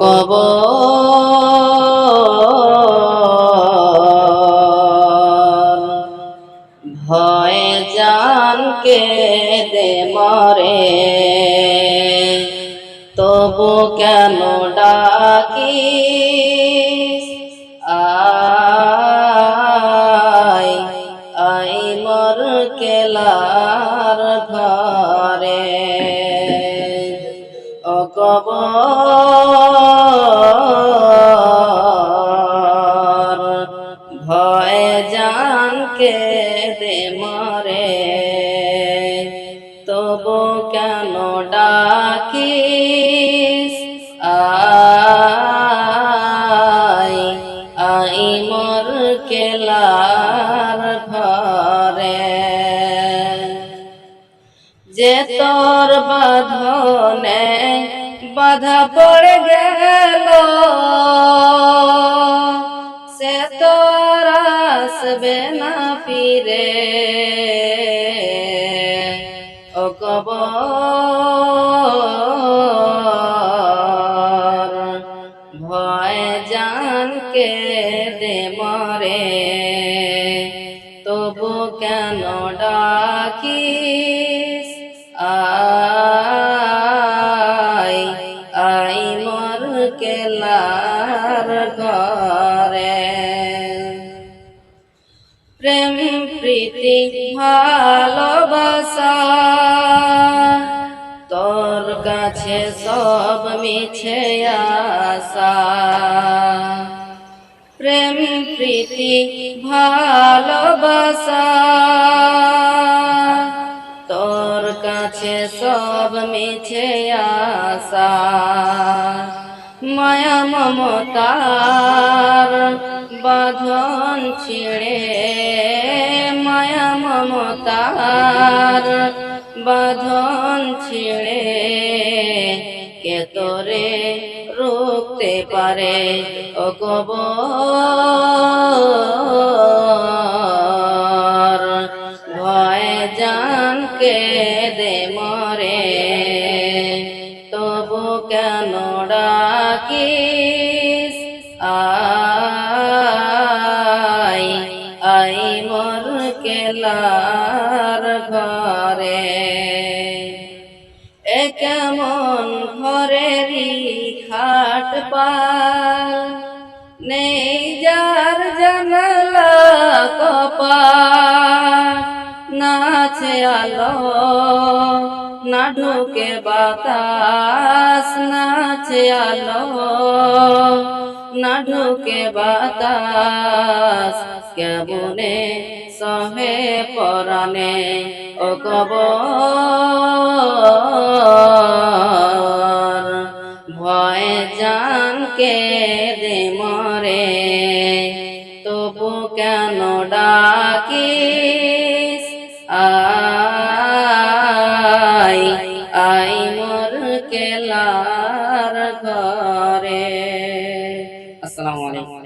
কব ভয় জানকে দে মরে। তবু কেন ডাকি আই আই মর কেলার ঘরে। ও তবু কেন ডাকিস? আই আই মর কেলার ঘরে। যে তোর বাঁধনে বাধা পড়ে গেল, সে তোর আসবে না ফিরে। ও কবর ভয় জানকে দে মরে। তবু কেন ডাকিস? আই আই মর ঘরে। প্রেম, প্রীতি, ভালোবাসা কাছে সব মিছে আসা প্রেম, প্রীতি, ভালোবাসা। তোর কাছে সব মিছে আসা মায়া, মমতার বাঁধন ছিড়ে। মায়া, মমতার বাঁধন ছিড়ে কে তোরে রুখতে পারে ও কবর ভয় জানকে দে মরে, তবু কেন ডাকিস এ কেমন ঘরেরই খাট নেই যার জানালা কপাট নাছে আলো, না ঢুকে বাতাস নাছে আলো, না ঢুকে বাতাস। কেমনে সহে পরানে ও কবর? ভয় জানকে দে মরে তবু কেন ডাকি আই আই মোর কেলার ঘরে। আসসালামু আলাইকুম।